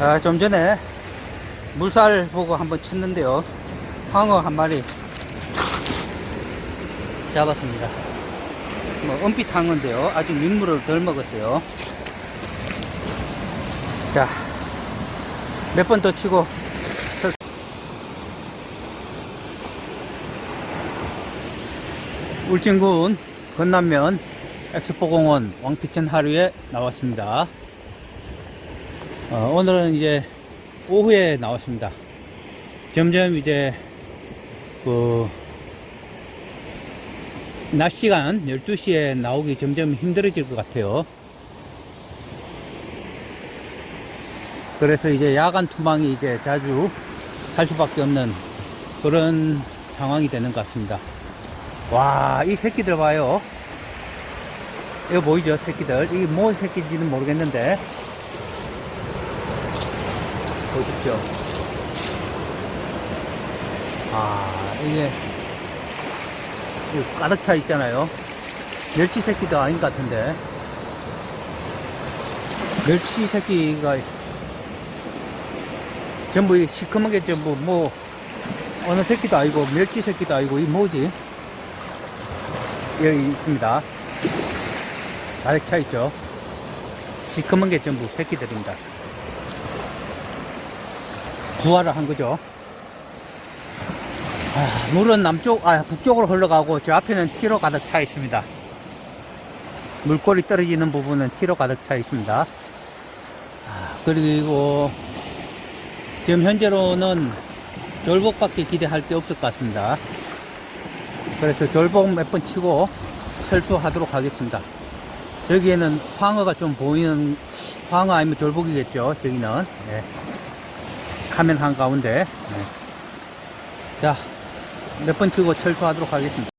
아, 좀 전에 물살 보고 한번 쳤는데요. 황어 한 마리 잡았습니다. 뭐, 은빛 황어인데요. 아직 민물을 덜 먹었어요. 자, 몇 번 더 치고. 설- 울진군 건남면 엑스포공원 왕피천 하루에 나왔습니다. 어, 오늘은 이제 오후에 나왔습니다. 점점 이제 그 낮 시간 12시에 나오기 점점 힘들어질 것 같아요. 그래서 이제 야간 투망이 이제 자주 할 수밖에 없는 그런 상황이 되는 것 같습니다. 와, 이 새끼들 봐요. 이거 보이죠, 새끼들? 이게 뭔 새끼인지는 모르겠는데. 보십시오. 아, 이게, 이거 가득 차 있잖아요. 멸치 새끼도 아닌 것 같은데. 멸치 새끼가 전부 이 시커먼 게 전부 뭐, 어느 새끼도 아니고, 멸치 새끼도 아니고, 이 뭐지? 여기 있습니다. 가득 차 있죠. 시커먼 게 전부 새끼들입니다. 부화를 한 거죠. 아, 물은 남쪽, 아, 북쪽으로 흘러가고 저 앞에는 티로 가득 차 있습니다. 물꼬리 떨어지는 부분은 티로 가득 차 있습니다. 아, 그리고 지금 현재로는 졸복밖에 기대할 게 없을 것 같습니다. 그래서 졸복 몇 번 치고 철수하도록 하겠습니다. 저기에는 황어가 좀 보이는 황어 아니면 졸복이겠죠. 저기는 네. 카멘 한가운데 네. 자몇번 치고 철수하도록 하겠습니다.